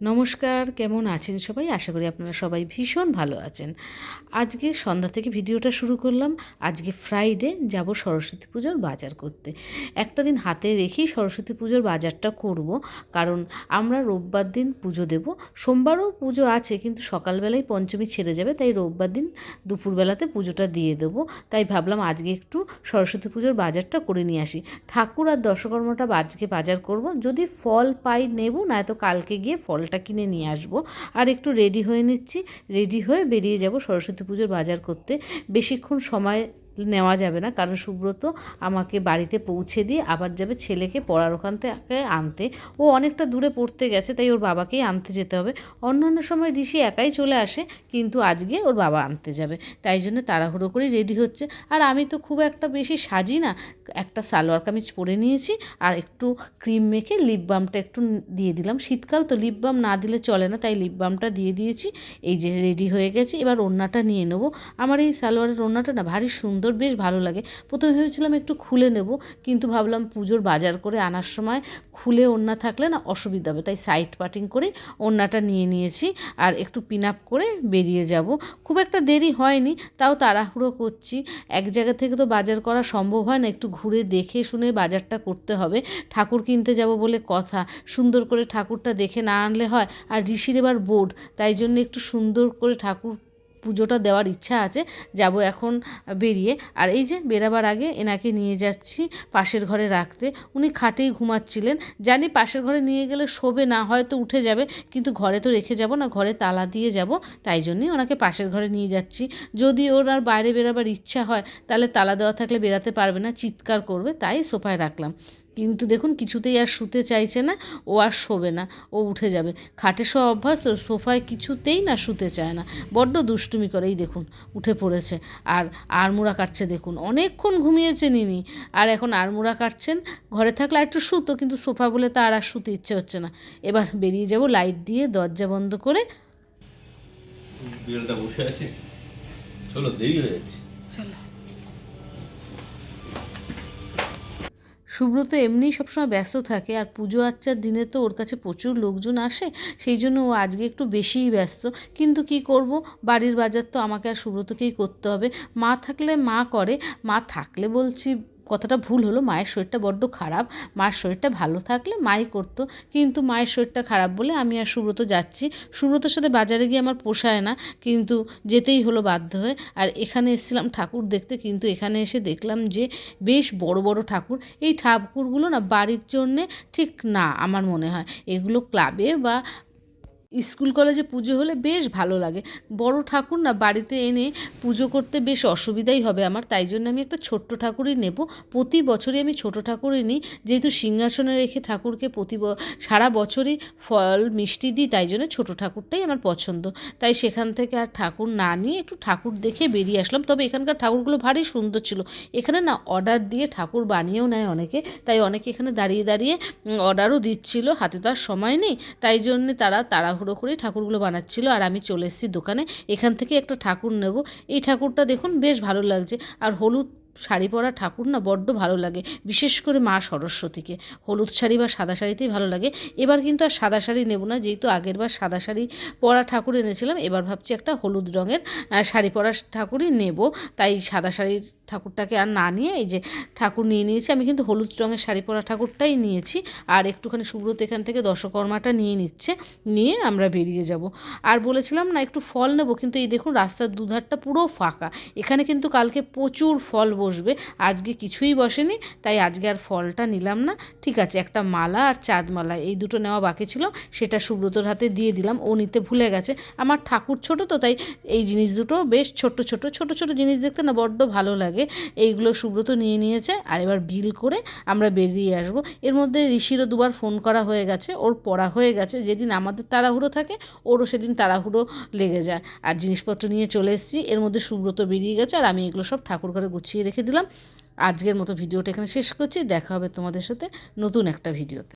নমস্কার, কেমন আছেন সবাই? আশা করি আপনারা সবাই ভীষণ ভালো আছেন। আজকে সন্ধ্যা থেকে ভিডিওটা শুরু করলাম। আজকে ফ্রাইডে যাব সরস্বতী পুজোর বাজার করতে। একটা দিন হাতে রেখেই সরস্বতী পুজোর বাজারটা করব। কারণ আমরা রোববার দিন পুজো দেব। সোমবারও পুজো আছে, কিন্তু সকালবেলায় পঞ্চমী ছেড়ে যাবে, তাই রোববার দিন দুপুরবেলাতে পুজোটা দিয়ে দেবো। তাই ভাবলাম আজকে একটু সরস্বতী পুজোর বাজারটা করে নিয়ে আসি। ঠাকুর আর দশকর্মটা আজকে বাজার করব। যদি ফল পাই নেব না তো কালকে গিয়ে ফল ফলটা কিনে নিয়ে আসব। আর একটু রেডি হয়ে নিচ্ছি। রেডি হয়ে বেরিয়ে যাব সরস্বতী পুজোর বাজার করতে। বেশিক্ষণ সময় নেওয়া যাবে না। কারণ সুব্রত আমাকে বাড়িতে পৌঁছে দিয়ে আবার যাবে ছেলেকে পড়ার ওখান থেকে আনতে। ও অনেকটা দূরে পড়তে গেছে, তাই ওর বাবাকেই আনতে যেতে হবে। অন্যান্য সময় ঋষি একাই চলে আসে, কিন্তু আজকে ওর বাবা আনতে যাবে। তাই জন্য তাড়াহুড়ো করে রেডি হচ্ছে। আর আমি তো খুব একটা বেশি সাজি না। একটা সালোয়ার কামিজ পরে নিয়েছি আর একটু ক্রিম মেখে লিপ বামটা একটু দিয়ে দিলাম। শীতকাল তো লিপ বাম না দিলে চলে না, তাই লিপ বামটা দিয়ে দিয়েছি। এই যে রেডি হয়ে গেছে। এবার ওড়নাটা নিয়ে নেব। আমার এই সালোয়ারের ওড়নাটা না ভারী সুন্দর সুন্দর, বেশ ভালো লাগে। প্রথমে ভেবেছিলাম একটু খুলে নেব, কিন্তু ভাবলাম পুজোর বাজার করে আনার সময় খুলে ওড়না থাকলে না অসুবিধা হবে। তাই সাইড পাটিং করে ওড়নাটা নিয়ে নিয়েছি আর একটু পিন আপ করে বেরিয়ে যাব। খুব একটা দেরি হয়নি, তাও তাড়াহুড়ো করছি। এক জায়গা থেকে তো বাজার করা সম্ভব হয় না, একটু ঘুরে দেখে শুনে বাজারটা করতে হবে। ঠাকুর কিনতে যাব বলে কথা, সুন্দর করে ঠাকুরটা দেখে না আনলে হয়। আর ঋষির এবার বোর্ড তাই জন্য একটু সুন্দর করে ঠাকুর পুজোটা দেওয়ার ইচ্ছা আছে, যাব এখন বেরিয়ে। আর এই যে বেরাবার আগে এনাকে নিয়ে যাচ্ছি পাশের ঘরে রাখতে। উনি খাটেই ঘুমাচ্ছিলেন। জানি পাশের ঘরে নিয়ে গেলে শোবে না, হয়তো উঠে যাবে, কিন্তু ঘরে তো রেখে যাব না, ঘরে তালা দিয়ে যাব। তাই জন্যই ওনাকে পাশের ঘরে নিয়ে যাচ্ছি। যদি ওর আর বাইরে বেরাবার ইচ্ছা হয়, তাহলে তালা দেওয়া থাকলে বেরাতে পারবে না, চিৎকার করবে, তাই সোফায় রাখলাম। কিন্তু দেখুন কিছুতেই আর শুতে চাইছে না ও আর শোবে না ও উঠে যাবে। খাটে শো অভ্যাস তো সোফায় কিছুতেই না শুতে চায় না। বড্ড দুষ্টুমি করেই দেখুন উঠে পড়েছে। আর আড়মুড়া কাটছে দেখুন অনেকক্ষণ ঘুমিয়েছে নিনি। আর এখন আড়মুড়া কাটছেন ঘরে থাকলে আর একটু শুতো কিন্তু সোফা বলে তার আর শুতে ইচ্ছে হচ্ছে না। এবার বেরিয়ে যাব লাইট দিয়ে দরজা বন্ধ করে। বিড়ালটা বসে আছে। চলো দেরি হয়ে যাচ্ছে। চলো। সুব্রত এমনিই সবসময় ব্যস্ত থাকে আর পুজো আচ্চার দিনে তো ওর কাছে প্রচুর লোকজন আসে, সেই জন্য ও আজকে একটু বেশিই ব্যস্ত। কিন্তু কি করব? বাড়ির বাজার তো আমাকে আর সুব্রতকেই করতে হবে। মা থাকলে মা করে, মা থাকলে বলছি কথাটা ভুল হলো, মায়ের শরীরটা বড্ড খারাপ। মার শরীরটা ভালো থাকলে মাই করতো, কিন্তু মায়ের শরীরটা খারাপ বলে আমি আর সুব্রত যাচ্ছি। সুব্রতর সাথে বাজারে গিয়ে আমার পোষায় না, কিন্তু যেতেই হলো বাধ্য হয়ে। আর এখানে এসেছিলাম ঠাকুর দেখতে, কিন্তু এখানে এসে দেখলাম যে বেশ বড় বড় ঠাকুর। এই ঠাকুরগুলো না বাড়ির জন্যে ঠিক না, আমার মনে হয়। এগুলো ক্লাবে বা স্কুল কলেজে পুজো হলে বেশ ভালো লাগে। বড় ঠাকুর না বাড়িতে এনে পুজো করতে বেশ অসুবিধাই হবে আমার, তাই জন্য আমি একটা ছোট্ট ঠাকুরই নেব। প্রতি বছরই আমি ছোট ঠাকুরই নিই, যেহেতু সিংহাসনে রেখে ঠাকুরকে প্রতি সারা বছরই ফল, মিষ্টি দিই, তাই জন্য ছোট ঠাকুরটাই আমার পছন্দ। তাই সেখান থেকে আর ঠাকুর না নিয়ে একটু ঠাকুর দেখে বেরিয়ে আসলাম। তবে এখানকার ঠাকুরগুলো ভারী সুন্দর ছিল। এখানে না অর্ডার দিয়ে ঠাকুর বানিয়েও নেয় অনেকে, তাই অনেকে এখানে দাঁড়িয়ে দাঁড়িয়ে অর্ডারও দিচ্ছিল, হাতে তো আর সময় নেই। তাই জন্যে তারা তারা তাড়াহুড়ো করে ঠাকুরগুলো বানাচ্ছিল আর আমি চলে এসেছি দোকানে। এখান থেকে একটা ঠাকুর নেব। এই ঠাকুরটা দেখুন, বেশ ভালো লাগছে। আর হলুদ শাড়ি পরা ঠাকুর না বড্ড ভালো লাগে, বিশেষ করে মা সরস্বতীকে। হলুদ শাড়ি বা সাদা শাড়িতেই ভালো লাগে। এবার কিন্তু আর সাদা শাড়ি নেব না, যেহেতু আগের বার সাদা শাড়ি পরা ঠাকুর এনেছিলাম, এবার ভাবছি একটা হলুদ রঙের শাড়ি পরা ঠাকুরই নেব। তাই সাদা শাড়ির ঠাকুরটাকে আর না নিয়ে এই যে ঠাকুর নিয়ে নিয়েছি, আমি কিন্তু হলুদ রঙের শাড়ি পরা ঠাকুরটাই নিয়েছি। আর একটুখানি সুব্রত এখান থেকে দশকর্মাটা নিয়ে নিচ্ছে, নিয়ে আমরা বেরিয়ে যাব। আর বলেছিলাম না, একটু ফল নেব, কিন্তু এই দেখুন রাস্তার দুধারটা পুরো ফাঁকা। এখানে কিন্তু কালকে প্রচুর ফল বসবে, আজকে কিছুই বসেনি, তাই আজকে আর ফলটা নিলাম না। ঠিক আছে, একটা মালা আর চাঁদমালা এই দুটো নেওয়া বাকি ছিল, সেটা সুব্রতর হাতে দিয়ে দিলাম, ও নিতে ভুলে গেছে। আমার ঠাকুর ছোট তো, তাই এই জিনিস দুটো বেশ ছোট ছোট ছোট ছোট জিনিস দেখতে না বড্ড ভালো লাগে এইগুলো সুব্রত নিয়ে নিয়েছে আর এবার বিল করে আমরা বেরিয়ে আসব। এর মধ্যে ঋষিরও দুবার ফোন করা হয়ে গেছে, ওর পড়া হয়ে গেছে। যেদিন আমাদের তাড়াহুড়ো থাকে, ওরও সেদিন তাড়াহুড়ো লেগে যায়। আর জিনিসপত্র নিয়ে চলে এসেছি, এর মধ্যে সুব্রত বেরিয়ে গেছে আর আমি এগুলো সব ঠাকুর ঘরে গুছিয়ে রেখে দিলাম। আজকের মতো ভিডিওটা এখানে শেষ করছি, দেখা হবে তোমাদের সাথে নতুন একটা ভিডিওতে।